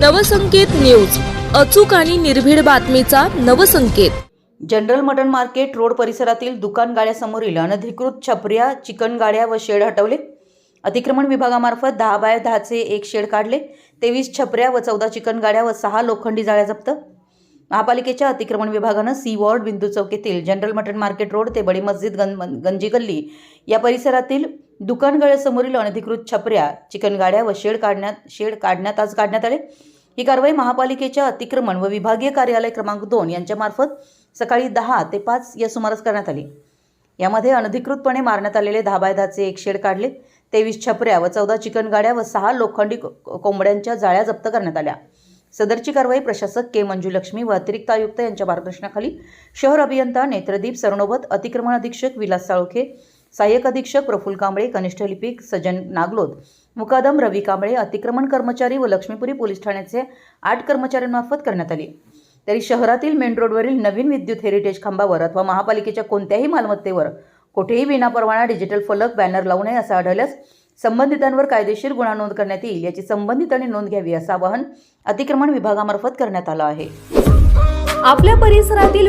Navsanket news. अचूक आणि निर्भीड बातमीचा नवसंकेत. जनरल मटण मार्केट रोड परिसरातील दुकान गाड्यासमोरील अनधिकृत छपऱ्या चिकन गाड्या व शेड हटवले. अतिक्रमण विभागामार्फत दहा बाय दहाचे एक शेड काढले. तेवीस छपऱ्या व चौदा चिकन गाड्या व सहा लोखंडी जाळ्या जप्त. महापालिकेच्या अतिक्रमण विभागानं सी वॉर्ड बिंदू चौक येथील जनरल मटण मार्केट रोड ते बडी मस्जिद गं गंजी गल्ली या परिसरातील दुकानगळ्यासमोरील अनधिकृत छपऱ्या चिकन गाड्या व शेड काढण्यात शेड काढण्यात आज काढण्यात आले. ही कारवाई महापालिकेच्या अतिक्रमण व विभागीय कार्यालय क्रमांक दोन यांच्यामार्फत सकाळी दहा ते पाच या सुमारास करण्यात आली. यामध्ये अनधिकृतपणे मारण्यात आलेले दहा बाय दहाचे एक शेड काढले तेवीस छपऱ्या व चौदा चिकन गाड्या व सहा लोखंडी कोंबड्यांच्या जाळ्या जप्त करण्यात आल्या. सदरची कारवाई प्रशासक के मंजुलक्ष्मी व अतिरिक्त आयुक्त यांच्या मार्गदर्शनाखाली शहर अभियंता नेत्रदीप सरनोबत अतिक्रमण अधीक्षक विलास साळोखे सहाय्यक अधीक्षक प्रफुल कांबळे कनिष्ठ लिपिक सजन नागलोद मुकादम रवी कांबळे अतिक्रमण कर्मचारी व लक्ष्मीपुरी पोलीस ठाण्याचे आठ कर्मचाऱ्यांमार्फत करण्यात आली. तरी शहरातील मेन रोडवरील नवीन विद्युत हेरिटेज खांबावर अथवा महापालिकेच्या कोणत्याही मालमत्तेवर कुठेही विनापरवाना डिजिटल फलक बॅनर लावू नये असं आढळल्यास संबंधितांवर कायदेशीर गुन्हा नोंद करण्यात येईल याची संबंधितांनी नोंद घ्यावी असं आवाहन अतिक्रमण विभागामार्फत करण्यात आलं आहे. आपल्या परिसरातील